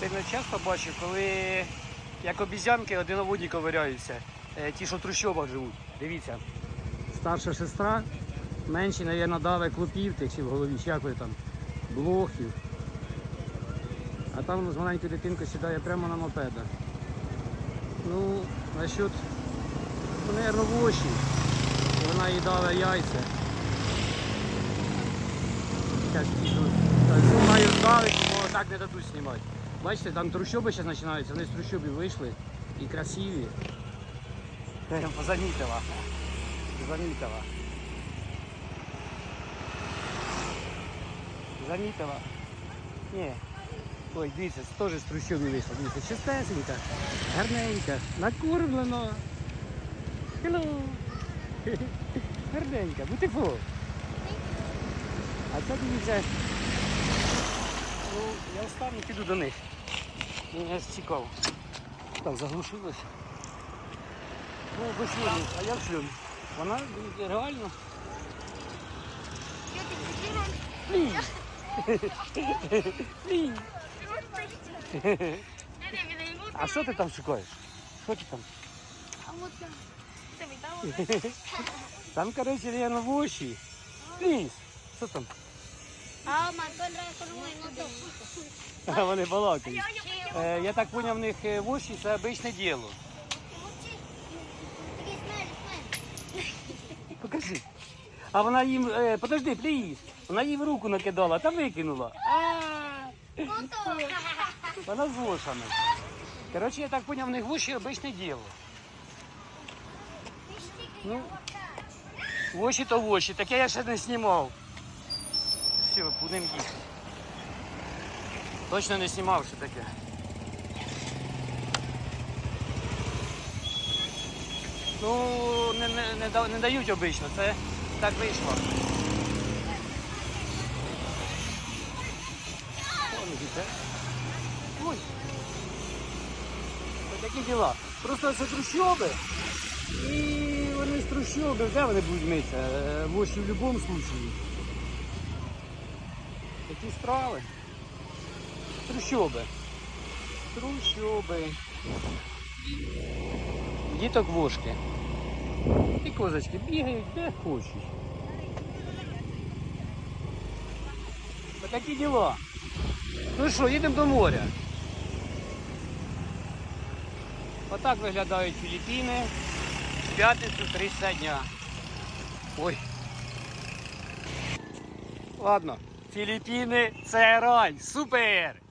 Сильно часто бачу, коли як обізянки одиноводні ковиряються. Е, Ті, що в трущобах живуть. Дивіться. Старша сестра, менші, мабуть, даве клопів тих чи в голові, чи як там, блохів. А там з маленькою дитинкою сідає прямо на мопеда. Ну, насчет, ну, мабуть, воші. Вона їй дала яйця. Зараз піду. Маю ставити, бо так не дадуть знімати. Бачите, там трущоби зараз починаються, вони з трущобів вийшли і красиві. Прям Замітила. Замітила. Замітила. Ні. Ой, дивіться, це теж з трущобів вийшло. Дивіться, чистесенька, гарненька, накормлено. Hello. Гарненька, beautiful. А це дивіться. Ну, я встану і піду до них. Мені аж цікаво. Так, заглушилося. Ну, без шлюму. А я в шлюмі. Вона дивіться, реально. Блін. Блін. А що ти там шукаєш? Що ти там? А вот там. Давай, давай. Там, коротше, реально воші. Пліс. Що там? А, Антон Райкон вони балакають. Е, я так зрозумів, в них е, воші це обичне діло. Покажи. А вона їм, е, подожди, пліс. Вона їй в руку накидала, та викинула. Вона з вошами. Коротше, я так зрозумів, в них воші обичне діло. Ну, воші то воші, таке я ще не знімав. Будемо їхати. Точно не знімав, що таке. Ну, не, не, не, не дають обично, це так вийшло. Ой. Такі діла. Просто це трущоби. І вони з трущоби, де вони будуть митися? Е, В в будь-якому випадку. Такі страви. Трущоби. Трущоби. Діток вошки. І козочки бігають де хочуть. Такі діла. Ну що, їдемо до моря. Отак виглядають Філіппіни в п'ятницю 30 дня. Ой. Ладно, Філіппіни це рай. Супер!